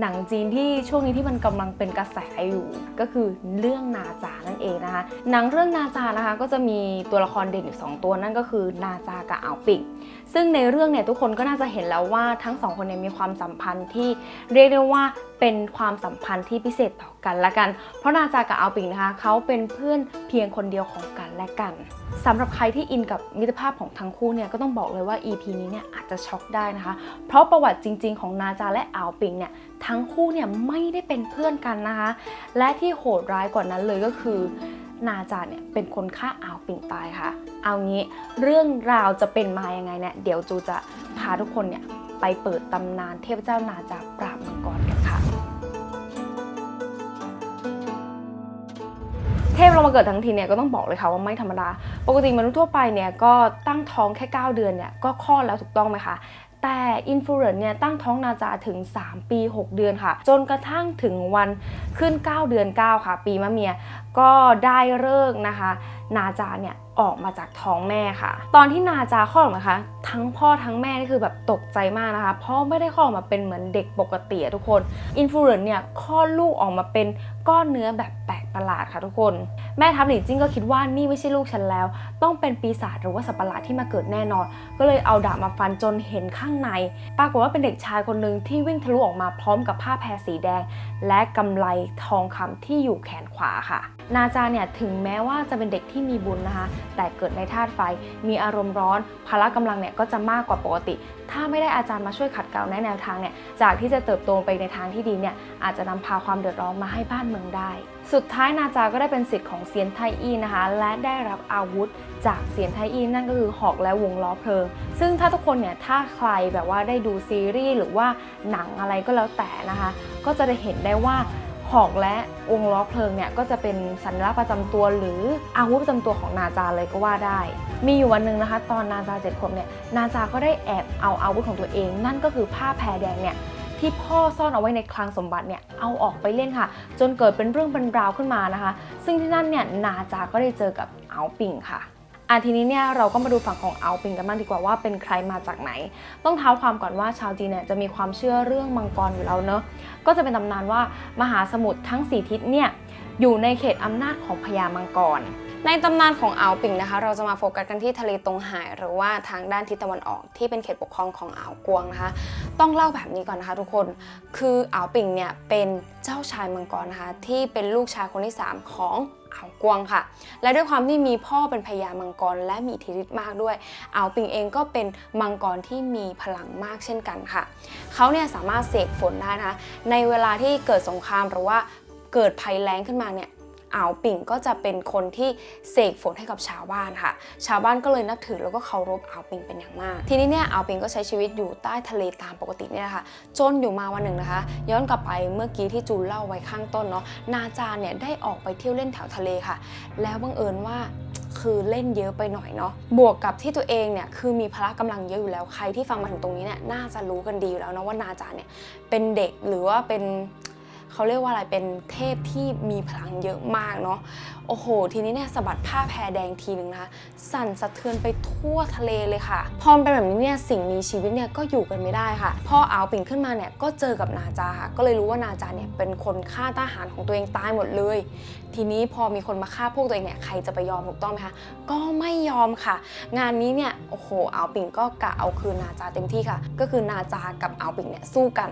หนังจีนที่ช่วงนี้ที่มันกำลังเป็นกระแสอยู่ ก็คือเรื่องนาจานั่นเองนะคะ หนังเรื่องนาจานะคะก็จะมีตัวละครเด่นอยู่สองตัวนั่นก็คือนาจากับอ่าวปิ่ง ซึ่งในเรื่องเนี่ยทุกคนก็น่าจะเห็นแล้วว่าทั้งสองคนเนี่ยมีความสัมพันธ์ที่เรียกได้ว่าเป็นความสัมพันธ์ที่พิเศษต่อกันและกัน เพราะนาจากับอ่าวปิ่งนะคะเขาเป็นเพื่อนเพียงคนเดียวของกันและกันสำหรับใครที่อินกับมิตรภาพของทั้งคู่เนี่ยก็ต้องบอกเลยว่า EP นี้เนี่ยอาจจะช็อกได้นะคะ เพราะประวัติจริง ๆ ของนาจาและอ่าวปิงเนี่ยทั้งคู่เนี่ยไม่ได้เป็นเพื่อนกันนะคะ และที่โหดร้ายกว่านั้นเลยก็คือ นาจาเนี่ยเป็นคนฆ่าอ่าวปิงตายค่ะ เอางี้เรื่องราวจะเป็นมายังไงเนี่ยเดี๋ยวจูจะพาทุกคนเนี่ยไปเปิดตำนานเทพเจ้านาจาปราบมังกร เรามาเกิดทั้งทีเนี่ยก็ต้องบอกเลยค่ะว่าไม่ธรรมดา ปกติมนุษย์ทั่วไปเนี่ยก็ตั้งท้องแค่ 9 เดือนเนี่ยก็คลอดแล้วถูกต้องไหมคะแต่อินฟลูเรนเนี่ยตั้งท้องนาจาถึง 3 ปี 6 เดือนค่ะ จนกระทั่งถึงวันขึ้น 9 เดือน 9 ค่ะ ปีมะเมียก็ได้เลิกนะคะ นาจาเนี่ยออกมาจากท้องแม่ค่ะ ตอนที่นาจาคลอดนะคะ ทั้งพ่อทั้งแม่นี่คือแบบตกใจมากนะคะ เพราะไม่ได้คลอดออกมาเป็นเหมือนเด็กปกติทุกคนอินฟลูเรนเนี่ยคลอดลูกออกมาเป็นก้อนเนื้อแบบแปลกประหลาดค่ะทุกคน แม่ทัพหลีจิ้งก็คิดว่านี่ไม่ใช่ลูกฉันแล้ว ต้องเป็นปีศาจหรือว่าสัตว์ประหลาดที่มาเกิดแน่นอน ก็เลยเอาดาบมาฟันจนเห็นข้างใน ปรากฏว่าเป็นเด็กชายคนหนึ่งที่วิ่งทะลุออกมาพร้อมกับผ้าแพรสีแดง และกำไลทองคำที่อยู่แขนขวาค่ะ นาจาเนี่ยถึงแม้ว่าจะเป็นเด็กที่มีบุญนะคะ แต่เกิดในธาตุไฟ มีอารมณ์ร้อน พละกำลังเนี่ยก็จะมากกว่าปกติ ถ้าไม่ได้อาจารย์มาช่วยขัดเกลาแนะแนวทางเนี่ย จากที่จะเติบโตไปในทางที่ดีเนี่ย อาจจะนำพาความเดือดร้อนมาให้บ้านเมืองได้สุดท้ายนาจาก็ได้เป็นสิทธิ์ของเซียนไทอี้นะคะ และได้รับอาวุธจากเซียนไทอี้นั่นก็คือหอกและวงล้อเพลิง ซึ่งถ้าทุกคนเนี่ยถ้าใครแบบว่าได้ดูซีรีส์หรือว่าหนังอะไรก็แล้วแต่นะคะ ก็จะได้เห็นได้ว่าหอกและวงล้อเพลิงเนี่ยก็จะเป็นสัญลักษณ์ประจำตัวหรืออาวุธประจำตัวของนาจาเลยก็ว่าได้ มีอยู่วันหนึ่งนะคะ ตอนนาจาเจ็ดขวบเนี่ยนาจาก็ได้แอบเอาอาวุธของตัวเอง นั่นก็คือผ้าแพรแดงเนี่ย ที่พ่อซ่อนเอาไว้ในคลังสมบัติเนี่ยเอาออกไปเล่นค่ะ จนเกิดเป็นเรื่องเป็นราวขึ้นมานะคะ ซึ่งที่นั่นเนี่ยนาจาก็ได้เจอกับเอาปิงค่ะอะทีนี้เนี่ยเราก็มาดูฝั่งของเอาปิงกันบ้างดีกว่าว่าเป็นใครมาจากไหน ต้องเท้าความก่อนว่าชาวจีนเนี่ยจะมีความเชื่อเรื่องมังกรอยู่แล้วเนอะก็จะเป็นตำนานว่ามหาสมุทรทั้ง 4 ทิศเนี่ยอยู่ในเขตอำนาจของพญามังกร ในตำนานของอ่าวปิงนะคะ เราจะมาโฟกัสกันที่ทะเลตรงหาย หรือว่าทางด้านทิศตะวันออกที่เป็นเขตปกครองของอ่าวกวงนะคะ ต้องเล่าแบบนี้ก่อนนะคะทุกคน คืออ่าวปิงเนี่ยเป็นเจ้าชายมังกรนะคะ ที่เป็นลูกชายคนที่ 3 ของอ่าวกวงค่ะ และด้วยความที่มีพ่อเป็นพญามังกรและมีอิทธิฤทธิ์มากด้วยอ่าวปิงเองก็เป็นมังกรที่มีพลังมากเช่นกันค่ะ เขาเนี่ยสามารถเสกฝนได้นะคะ ในเวลาที่เกิดสงครามหรือว่าเกิดภัยแล้งขึ้นมาเนี่ย อ่าวปิ่งก็จะเป็นคนที่เสกฝนให้กับชาวบ้านค่ะ ชาวบ้านก็เลยนับถือแล้วก็เคารพอ่าวปิงเป็นอย่างมาก ทีนี้เนี่ยอ่าวปิงก็ใช้ชีวิตอยู่ใต้ทะเลตามปกติเนี่ยแหละค่ะจนอยู่มาวันหนึ่งนะคะ ย้อนกลับไปเมื่อกี้ที่จูนเล่าไว้ข้างต้นเนาะนาจาเนี่ยได้ออกไปเที่ยวเล่นแถวทะเลค่ะ แล้วบังเอิญว่าคือเล่นเยอะไปหน่อยเนาะ บวกกับที่ตัวเองเนี่ยคือมีพละกำลังเยอะอยู่แล้ว ใครที่ฟังมาถึงตรงนี้เนี่ยน่าจะรู้กันดีอยู่แล้วนะว่านาจาเนี่ยเป็นเด็กหรือว่าเป็น เขาเรียกว่าอะไรเป็นเทพที่มีพลังเยอะมากเนาะโอ้โห ทีนี้เนี่ยสะบัดผ้าแพรแดงทีนึงนะคะสั่นสะเทือนไปทั่วทะเลเลยค่ะ พอมเป็นแบบนี้เนี่ยสิ่งมีชีวิตเนี่ยก็อยู่กันไม่ได้ค่ะ พอเอาปิ่งขึ้นมาเนี่ยก็เจอกับนาจาค่ะก็เลยรู้ว่านาจาเนี่ยเป็นคนฆ่าทหารของตัวเองตายหมดเลย ทีนี้พอมีคนมาฆ่าพวกตัวเองเนี่ยใครจะไปยอมถูกต้องไหมคะก็ไม่ยอมค่ะ งานนี้เนี่ยโอ้โหเอาปิ่งก็กะเอาคืนนาจาเต็มที่ค่ะ ก็คือนาจากับเอาปิ่งเนี่ยสู้กัน